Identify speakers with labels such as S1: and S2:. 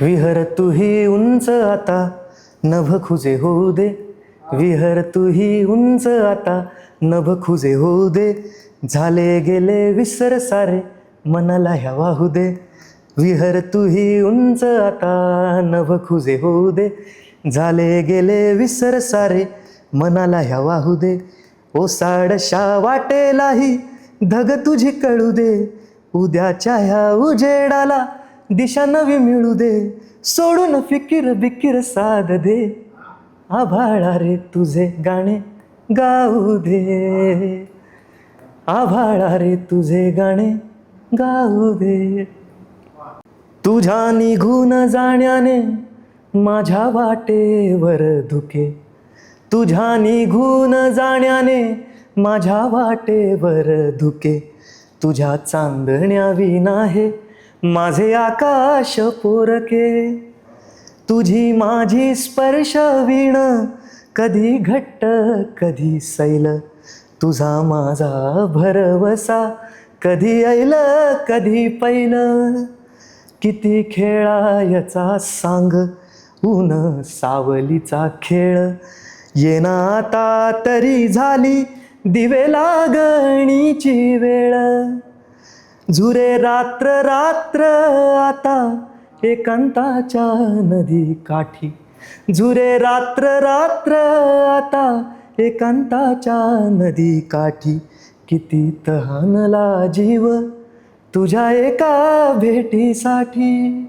S1: विहर तुही उंच आता नभ खुजे होऊ दे विहर तुही उंच आता नभ खुजे होऊ दे झाले गेले विसर सारे मनाला ह्या वाहू दे विहर तुही उंच आता नभ खुजे होऊ दे झाले गेले विसर सारे मनाला ह्या वाहू दे ओसाडशा वाटेलाही धग तुझी कळू दे. उद्याच्या ह्या उजेडाला दिशा नवी मिळू दे सोडून फिकीर बिकीर साध दे. आभाळा रे तुझे गाणे गाऊ दे. आभाळा रे तुझे गाणे गाऊ दे. तुझ्या निघून जाण्याने माझ्या वाटेवर धुके. तुझ्या निघून जाण्याने माझ्या वाटेवर धुके. तुझ्या चांदण्या विना हे माझे आकाश पोरके तुझी माझी स्पर्श विण कधी घट्ट कधी सैल. तुझा माझा भरवसा कधी ऐल कधी पैल. किती खेळायचा सांग ऊन सावलीचा खेळ. येना आता तरी झाली दिवे लागणीची वेळ. झुरे रात्र रात्र आता एकांताच्या नदी काठी. झुरे रात्र रात्र आता एकांताच्या नदी काठी. किती तहानला जीव तुझ्या एका भेटीसाठी.